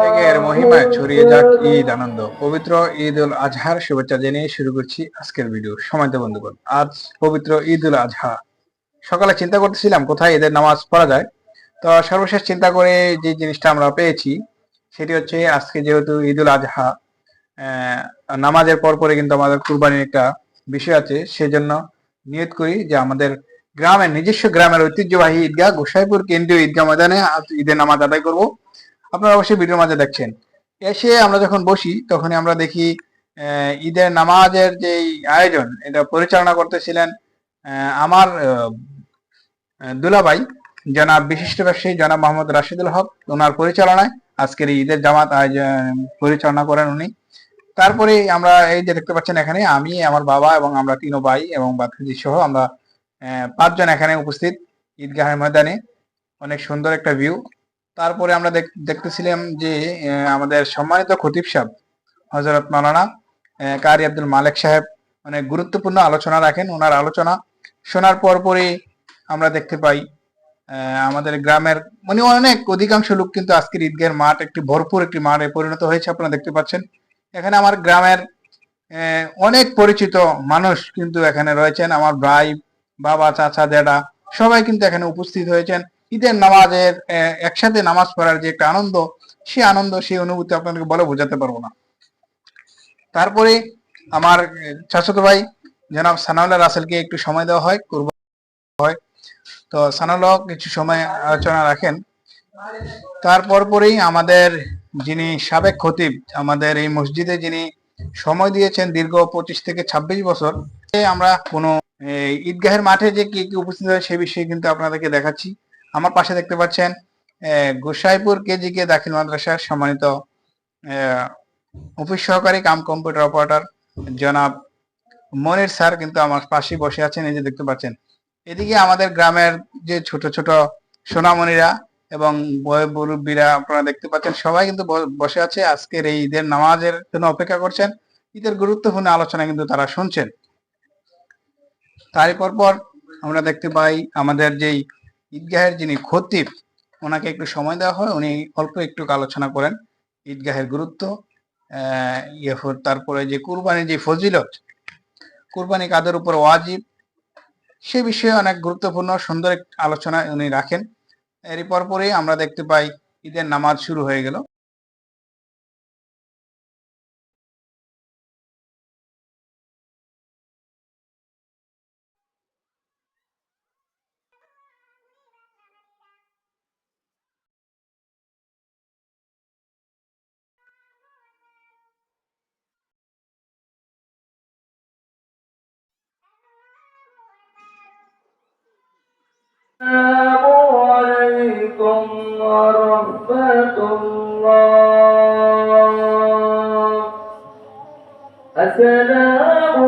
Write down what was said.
ত্যাগের মহিমায় ছড়িয়ে যাক ঈদ আনন্দ। পবিত্র ঈদ উল আজহার শুভেচ্ছা জানিয়ে শুরু করছি আজকের ভিডিও। সময়তে বন্ধুগণ আজ পবিত্র ঈদ উল আজহা। সকালে চিন্তা করতেছিলাম কোথায় ঈদের নামাজ পড়া যায়। তো সর্বশেষ চিন্তা করে যে জিনিসটা আমরা পেয়েছি সেটি হচ্ছে আজকে যেহেতু ঈদ উল আজহা নামাজের পর পরে কিন্তু আমাদের কুরবানির একটা বিষয় আছে। সেজন্য নিয়ত করি যে আমাদের গ্রামের নিজস্ব গ্রামের ঐতিহ্যবাহী ঈদগাহ গোসাইপুর কেন্দ্রীয় ঈদগাহ ময়দানে ঈদের নামাজ আদায় করব। আপনারা অবশ্যই ভিডিওর মাঝে দেখছেন। এসে আমরা যখন বসি, তখনই আমরা দেখি ঈদের নামাজের যে আয়োজন, এটা পরিচালনা করতেছিলেন আমার দুলাভাই, জনাব বিশিষ্ট ব্যবসায়ী জনাব মোহাম্মদ রাশিদুল হক। ওনার পরিচালনায় আজকের ঈদের জামাত পরিচালনা করেন উনি। তারপরে আমরা এই যে দেখতে পাচ্ছেন এখানে আমি, আমার বাবা এবং আমরা তিনো ভাই এবং বাতিজি সহ আমরা পাঁচজন এখানে উপস্থিত ঈদগাহের ময়দানে। অনেক সুন্দর একটা ভিউ তারপরে আমরা দেখ- দেখতেছিলাম যে আমাদের সম্মানিত খতিব সাহেব হজরত মালানা কারি আব্দুল মালেক সাহেব, অনেক গুরুত্বপূর্ণ আলোচনা রাখেন। ওনার আলোচনা শোনার পর পরে আমরা দেখতে পাই আমাদের গ্রামের মানে অনেক অধিকাংশ লোক কিন্তু আজকের ঈদগাহের মাঠ একটি ভরপুর একটি মাঠে পরিণত হয়েছে, আপনারা দেখতে পাচ্ছেন। এখানে আমার গ্রামের অনেক পরিচিত মানুষ কিন্তু এখানে রয়েছেন। আমার ভাই, বাবা, চাচা, দেদা সবাই কিন্তু এখানে উপস্থিত হয়েছেন। ঈদের নামাজের একসাথে নামাজ পড়ার যে একটা আনন্দ, সে আনন্দ, সেই অনুভূতি আপনাদেরকে বলে বোঝাতে পারব না। তারপরে আমার চাচাতো ভাই জনাব সানাউল্লাহ রাসেলকে একটু সময় দেওয়া হয় করব হয়। তো সানাউল্লাহ কিছু সময় আলোচনা রাখেন। তারপর পরেই আমাদের যিনি সাবেক খতিব, আমাদের এই মসজিদে যিনি সময় দিয়েছেন দীর্ঘ পঁচিশ থেকে ছাব্বিশ বছর আমরা কোনো ঈদগাহের মাঠে যে কি কি উপস্থিত হয় সে বিষয়ে কিন্তু আপনাদেরকে দেখাচ্ছি। আমার পাশে দেখতে পাচ্ছেন গোসাইপুর কেজি কে দাখিল মাদ্রাসার সম্মানিত অফিস সহকারী কাম কম্পিউটার অপারেটর জনাব মনির স্যার কিন্তু আমার পাশে বসে আছেন, এই যে দেখতে পাচ্ছেন। এদিকে আমাদের গ্রামের যে ছোট ছোট সোনামণিরা এবং বয় মুরব্বীরা আপনারা দেখতে পাচ্ছেন, সবাই কিন্তু বসে আছে। আজকের এই ঈদের নামাজের জন্য অপেক্ষা করছেন। ঈদের গুরুত্বপূর্ণ আলোচনা কিন্তু তারা শুনছেন। তারই পর আমরা দেখতে পাই আমাদের যেই ঈদগাহের যিনি খতিব, ওনাকে একটু সময় দেওয়া হয়। উনি অল্প একটু আলোচনা করেন ঈদগাহের গুরুত্ব ইয়ে তারপরে যে কুরবানির যে ফজিলত, কুরবানি কাদের উপর ওয়াজিব সে বিষয়ে অনেক গুরুত্বপূর্ণ, সুন্দর আলোচনা উনি রাখেন। এরই পর পরেই আমরা দেখতে পাই ঈদের নামাজ শুরু হয়ে গেল। ورحمة الله. السلام